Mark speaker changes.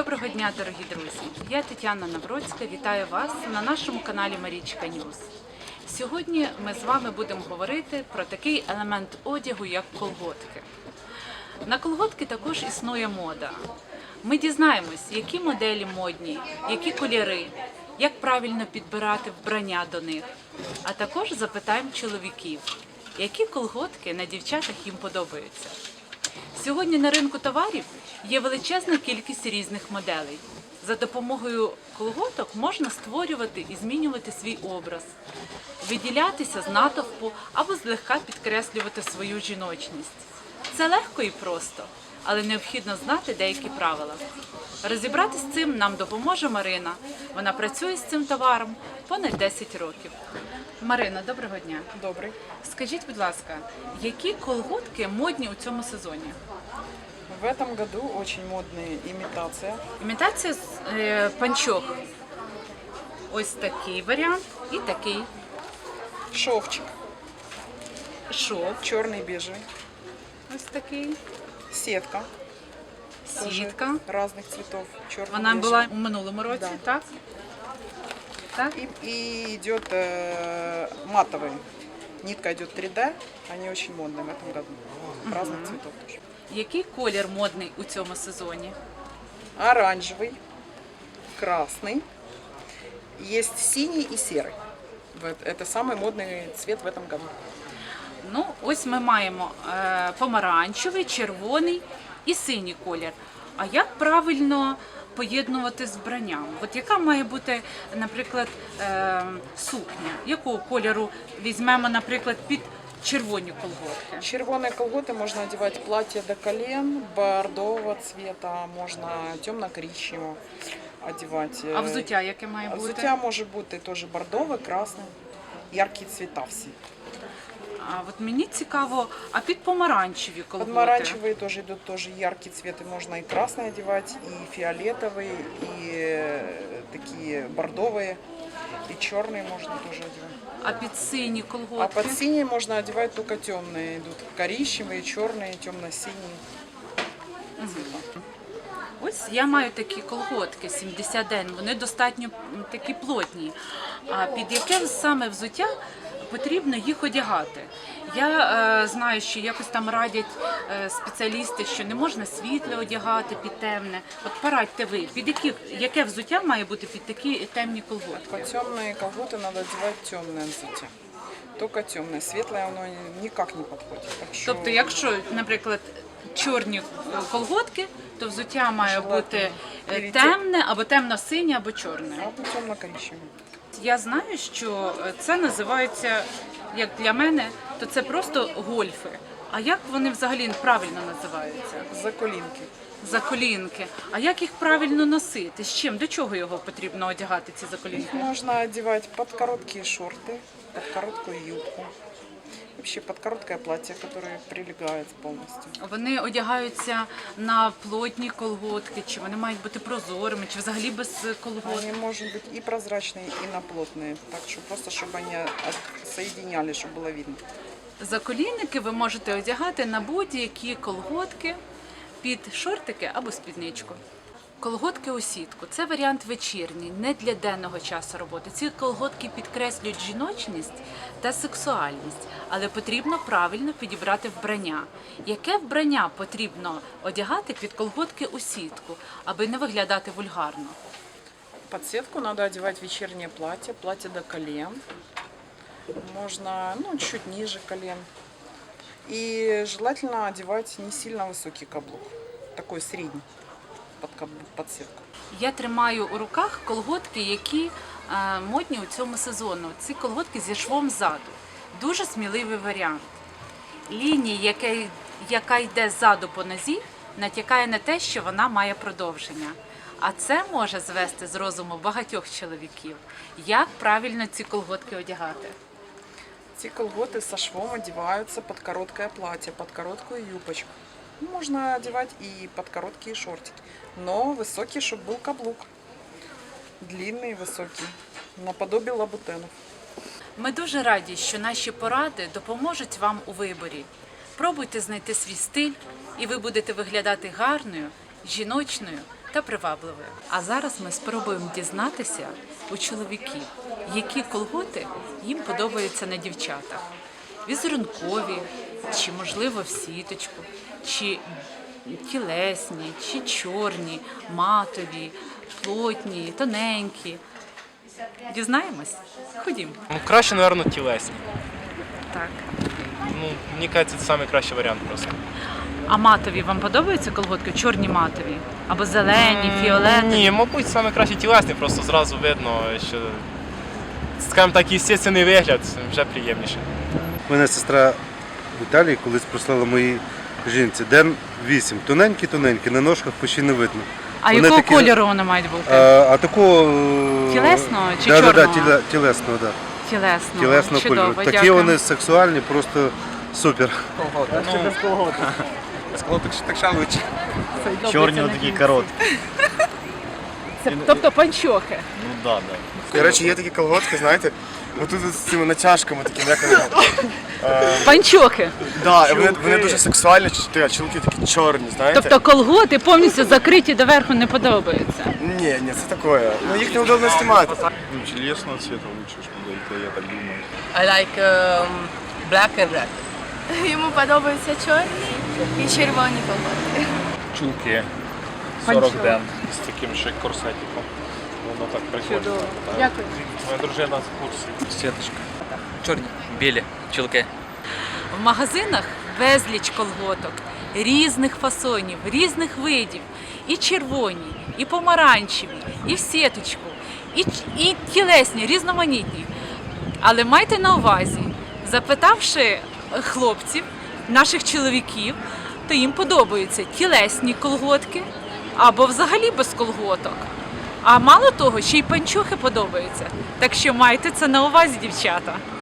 Speaker 1: Доброго дня, дорогі друзі! Я Тетяна Навроцька. Вітаю вас на нашому каналі Марічка Ньюз. Сьогодні ми з вами будемо говорити про такий елемент одягу, як колготки. На колготки також існує мода. Ми дізнаємось, які моделі модні, які кольори, як правильно підбирати вбрання до них. А також запитаємо чоловіків, які колготки на дівчатах їм подобаються. Сьогодні на ринку товарів є величезна кількість різних моделей. За допомогою колготок можна створювати і змінювати свій образ, виділятися з натовпу або злегка підкреслювати свою жіночність. Це легко і просто, але необхідно знати деякі правила. Розібратися з цим нам допоможе Марина. Вона працює з цим товаром понад 10 років. Марина, доброго дня.
Speaker 2: Добрый.
Speaker 1: Скажіть, будь ласка, які колготки модні у цьому сезоні?
Speaker 2: В этом году очень модная имитация.
Speaker 1: Імітація е, панчох. Ось такий варіант і такий
Speaker 2: Шовчик,
Speaker 1: шов.
Speaker 2: черный бежевый.
Speaker 1: Ось такий.
Speaker 2: Сетка. тоже
Speaker 1: Сітка.
Speaker 2: разных цветов. Черный
Speaker 1: Вона була у минулому році,
Speaker 2: Да.
Speaker 1: так? Так.
Speaker 2: И, и идет э, матовый. Нитка идет 3D. Они очень модные в этом году. Разных цветов тоже.
Speaker 1: Який колір модний у цьому сезоні?
Speaker 2: Оранжевый, красный. Есть синий и серый. Вот Это самый модный цвет в этом году.
Speaker 1: Ну, ось ми маємо е, помаранчевий, червоний і синій колір. А як правильно поєднувати з вбранням? От яка має бути, наприклад, е, сукня? Якого кольору візьмемо, наприклад, під червоні колготки?
Speaker 2: Червоные колготы можно одевать платье до колен, бордового цвета, можно темно-коричневого одевать.
Speaker 1: А взуття яке має
Speaker 2: А
Speaker 1: бути?
Speaker 2: Взуття може бути теж бордовий, красний, яркі цвіта всі.
Speaker 1: А от мені цікаво, а під помаранчеві колготи?
Speaker 2: Подмаранчевые тоже идут тоже яркие цветы. Можно и красный одевать, и фиолетовые, и э, такие бордовые, и черные можно тоже одевать.
Speaker 1: А під сині
Speaker 2: А
Speaker 1: колготки?
Speaker 2: под синие можно одевать только темные. Идут коричневые, черные, темно-синие.
Speaker 1: Ось я маю такі колготки 70 день. Вони достатньо м, такі плотні. А під яке саме взуття потрібно їх одягати? Я е, знаю, що якось там радять е, спеціалісти, що не можна світле одягати під темне. От порадьте ви, під які, яке взуття має бути під такі темні колготки?
Speaker 2: Под темные колготы надо одевать темное взуття. Только темное. Светлое оно никак не подходит. Так що
Speaker 1: Тобто, якщо, наприклад, чорні е, колготки, то взуття має бути е, темне або темно-синє, або чорне.
Speaker 2: Або темно-коричневое.
Speaker 1: Я знаю, що е, це називається, як для мене, то це просто гольфи. А як вони взагалі правильно називаються?
Speaker 2: За Заколінки.
Speaker 1: Заколінки. А як їх правильно носити? З чим? До чого його потрібно одягати, ці
Speaker 2: Их
Speaker 1: Їх
Speaker 2: можна одягати под короткі шорти, под коротку юбку Вообще под короткое платье, которое прилегает полностью.
Speaker 1: Вони одягаються на плотні колготки, чи вони мають бути прозорими, чи взагалі без колготок?
Speaker 2: Они могут быть и прозрачные, и на плотные. Так что просто, чтобы они от- соединяли, чтобы было видно.
Speaker 1: Заколінники ви можете одягати на будь-які колготки під шортики або спідничку. Колготки у сітку це варіант вечірній, не для денного часу роботи. Ці колготки підкреслюють жіночність та сексуальність, але потрібно правильно підібрати вбрання. Яке вбрання потрібно одягати під колготки у сітку, аби не виглядати вульгарно?
Speaker 2: Под сетку надо одевать вечернее платье, платье до колен. Можно, ну, чуть ниже колен. И желательно одевать не сильно высокий каблук. Такой средний под, каблук.
Speaker 1: Я тримаю у руках колготки, які е, модні у цьому сезону. Ці колготки зі швом ззаду. Дуже сміливий варіант. Лінія, яка, йде ззаду по нозі, натякає на те, що вона має продовження. А це може звести з розуму багатьох чоловіків. Як правильно ці колготки одягати?
Speaker 2: Эти колготы со швом одеваются под короткое платье, под короткую юбочку. Можно одевать и под короткие шортики. Но высокий, чтобы был каблук. Длинный, высокий. Наподобие лабутенов.
Speaker 1: Ми дуже раді, що наші поради допоможуть вам у виборі. Пробуйте знайти свій стиль, і ви будете виглядати гарною, жіночною та привабливою. А зараз ми спробуємо дізнатися у чоловіків, які колготи їм подобаються на дівчатах. Візерункові, чи можливо в сіточку, чи тілесні, чи чорні, матові, плотні, тоненькі. Дізнаємось? Ходімо.
Speaker 3: Ну, краще, напевно, тілесні.
Speaker 1: Так.
Speaker 3: Ну, мені кажеться, це найкращий варіант просто.
Speaker 1: А матові вам подобаються колготки? Чорні матові? Або зелені, фіолетові?
Speaker 3: Ні, мабуть, саме краще тілесні, просто зразу видно, що, скажімо так, естественний вигляд вже приємніше.
Speaker 4: У мене сестра в Італії колись прислала моїй жінці ден 8. Тоненькі-тоненькі, на ножках почти не видно.
Speaker 1: А
Speaker 4: Вони
Speaker 1: якого
Speaker 4: такі-
Speaker 1: кольору вони мають бути?
Speaker 4: А, а такого... е,
Speaker 1: Тілесного чи
Speaker 4: да, Да, да,
Speaker 1: чорного?
Speaker 4: тіле- тілесного, да.
Speaker 1: Тілесного.
Speaker 4: тілесного
Speaker 1: Чудово,
Speaker 4: кольору. Такі
Speaker 1: дякую.
Speaker 4: вони сексуальні, просто супер.
Speaker 5: Так ще лучше.
Speaker 6: Чорні такі короткі.
Speaker 1: Це, тобто панчохи.
Speaker 6: Ну да, да.
Speaker 5: Коротше, є такі колготки, знаєте, отут з цими натяжками такими, як вони.
Speaker 1: Панчохи.
Speaker 5: Да, і вони, вони дуже сексуальні, чи- а чоловіки такі чорні, знаєте?
Speaker 1: Тобто колготи повністю закриті доверху не подобаються.
Speaker 5: Ні, ні, це таке. Ну їх неудобно знімати.
Speaker 7: Ну, телесного цвета лучше, чтобы это я так думаю.
Speaker 8: I like um, black and red.
Speaker 9: Йому подобаються чорні і червоні колготки.
Speaker 7: Чулки.
Speaker 1: Панчо.
Speaker 7: 40 ден з таким ще корсетиком. Воно так прикольно. Так.
Speaker 1: Дякую.
Speaker 7: Моя дружина в курсі.
Speaker 6: Сіточка. Чорні, білі, чулки.
Speaker 1: В магазинах безліч колготок різних фасонів, різних видів. І червоні, і помаранчеві, і в сіточку, і, і тілесні, різноманітні. Але майте на увазі, запитавши хлопців, наших чоловіків, то їм подобаються тілесні колготки або взагалі без колготок. А мало того, ще й панчохи подобаються. Так що майте це на увазі, дівчата.